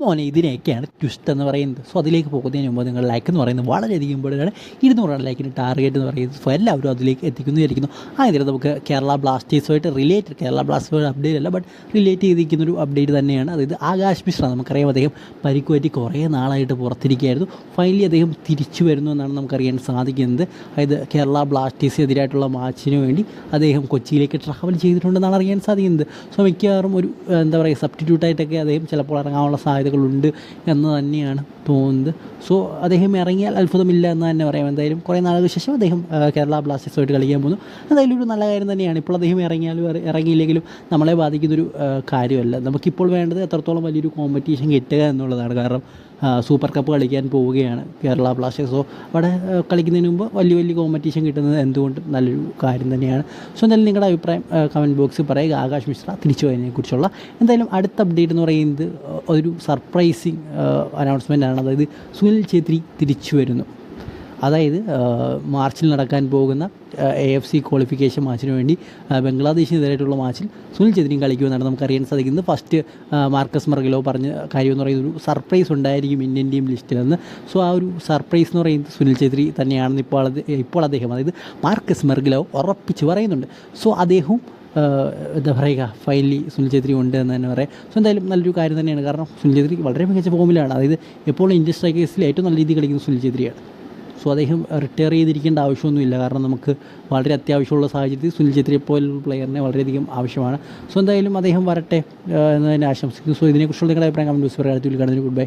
മോനെ ഇതിനെയൊക്കെയാണ് ട്വിസ്റ്റ് എന്ന് പറയുന്നത്. സോ അതിലേക്ക് പോകുന്നതിന് മുമ്പ് നിങ്ങൾ ലൈക്ക് എന്ന് പറയുന്നത് വളരെയധികം ഇമ്പോർട്ടന്റ് ആണ് ഇരുന്നൂറാണ് ലൈക്കിന് ടാർഗറ്റ് എന്ന് പറയുന്നത്. സോ എല്ലാവരും അതിലേക്ക് എത്തിക്കുന്നു വിചാരിക്കുന്നു. അതിന് നമുക്ക് കേരള ബ്ലാസ്റ്റേഴ്സുമായിട്ട് റിലേറ്റഡ് കേരള ബ്ലാസ്റ്റേഴ്സ് അപ്ഡേറ്റ് അല്ല ബട്ട് റിലേറ്റ് ചെയ്തിരിക്കുന്ന ഒരു അപ്ഡേറ്റ് തന്നെയാണ്. അതായത് ആകാശ് മിശ്ര നമുക്കറിയാം അദ്ദേഹം പരിക്ക് പറ്റി കുറേ നാളായിട്ട് പുറത്തിരിക്കുകയായിരുന്നു. ഫൈനലി അദ്ദേഹം തിരിച്ചു വരുന്നു എന്നാണ് നമുക്കറിയാൻ സാധിക്കുന്നത്. അതായത് കേരള ബ്ലാസ്റ്റേഴ്സിനെതിരായിട്ടുള്ള മാച്ചിന് വേണ്ടി അദ്ദേഹം കൊച്ചിയിലേക്ക് ട്രാവൽ ചെയ്തിട്ടുണ്ടെന്നാണ് അറിയാൻ സാധിക്കുന്നത്. സോ മിക്കവാറും ഒരു എന്താ പറയുക സബ്സ്റ്റിറ്റ്യൂട്ടായിട്ടൊക്കെ അദ്ദേഹം ചിലപ്പോൾ ഇറങ്ങാനുള്ള സാധ്യതകളുണ്ട് എന്ന് തന്നെയാണ് തോന്നുന്നത്. സോ അദ്ദേഹം ഇറങ്ങിയാൽ അത്ഭുതമില്ല എന്ന് തന്നെ പറയാം. എന്തായാലും കുറേ നാളുകൾക്ക് ശേഷം അദ്ദേഹം കേരള ബ്ലാസ്റ്റേഴ്സുമായിട്ട് കളിക്കാൻ പോകുന്നു. എന്തായാലും ഒരു നല്ല കാര്യം തന്നെയാണ്. ഇപ്പോൾ അദ്ദേഹം ഇറങ്ങിയാലും ഇറങ്ങിയില്ലെങ്കിലും നമ്മളെ ബാധിക്കുന്നൊരു കാര്യമല്ല. നമുക്കിപ്പോൾ വേണ്ടത് എത്രത്തോളം വലിയൊരു കോമ്പറ്റീഷൻ കിട്ടുക എന്നുള്ളതാണ്. കാരണം സൂപ്പർ കപ്പ് കളിക്കാൻ പോവുകയാണ് കേരള ബ്ലാസ്റ്റേഴ്സ്. സോ അവിടെ കളിക്കുന്നതിന് മുമ്പ് വലിയ വലിയ കോമ്പറ്റീഷൻ കിട്ടുന്നത് എന്തുകൊണ്ടും? നല്ലൊരു കാര്യം തന്നെയാണ്. സോ എന്തായാലും നിങ്ങളുടെ അഭിപ്രായം കമന്റ് ബോക്സിൽ പറയുക. ആകാശ് മിശ്ര തിരിച്ചു പോയതിനെക്കുറിച്ചുള്ള എന്തായാലും അടുത്ത അപ്ഡേറ്റ് എന്ന് പറയുന്നത് ഒരു സർപ്രൈസിങ് അനൗൺസ്മെന്റ് ആണ്. അതായത് സുനിൽ ഛേത്രി തിരിച്ചു വരുന്നു. അതായത് മാർച്ചിൽ നടക്കാൻ പോകുന്ന എ എഫ് സി ക്വാളിഫിക്കേഷൻ മാച്ചിന് വേണ്ടി ബംഗ്ലാദേശിനെതിരായിട്ടുള്ള മാച്ചിൽ സുനിൽ ഛേത്രിയും കളിക്കുമെന്നാണ് നമുക്കറിയാൻ സാധിക്കുന്നത്. ഫസ്റ്റ് മാർക്കസ് മർഗലോ പറഞ്ഞ കാര്യം എന്ന് പറയുന്നത് ഒരു സർപ്രൈസ് ഉണ്ടായിരിക്കും ഇന്ത്യൻ ടീം ലിസ്റ്റിലെന്ന് സോ ആ ഒരു സർപ്രൈസ് എന്ന് പറയുന്നത് സുനിൽ ഛേത്രി തന്നെയാണെന്ന് ഇപ്പോൾ ഇപ്പോൾ അദ്ദേഹം അതായത് മാർക്കസ് മർഗലോ ഉറപ്പിച്ച് പറയുന്നുണ്ട്. സോ അദ്ദേഹവും എന്താ പറയുക ഫൈനലി സുനിൽ ഛേത്രി ഉണ്ട് എന്ന് തന്നെ പറയാം. സോ എന്തായാലും നല്ലൊരു കാര്യം തന്നെയാണ്. കാരണം സുനിൽ ഛേത്രി വളരെ മികച്ച ഫോമിലാണ് അതായത് എപ്പോഴും ഇന്ത്യൻ സ്ട്രൈക്കേഴ്സിൽ ഏറ്റവും നല്ല രീതിയിൽ കളിക്കുന്ന സുനിൽ ഛേത്രിയാണ് സോ അദ്ദേഹം റിട്ടയർ ചെയ്തിരിക്കേണ്ട ആവശ്യമൊന്നുമില്ല. കാരണം നമുക്ക് വളരെ അത്യാവശ്യമുള്ള സാഹചര്യത്തിൽ സുനിൽ ഛേത്രിയെ പോലുള്ള പ്ലെയറിനെ വളരെയധികം ആവശ്യമാണ്. സോ എന്തായാലും അദ്ദേഹം വരട്ടെ എന്ന് തന്നെ ആശംസിക്കുന്നു. സോ ഇതിനെക്കുറിച്ചുള്ള നിങ്ങളുടെ അഭിപ്രായം കമന്റ് ബോക്സിൽ പറയാം. Good bye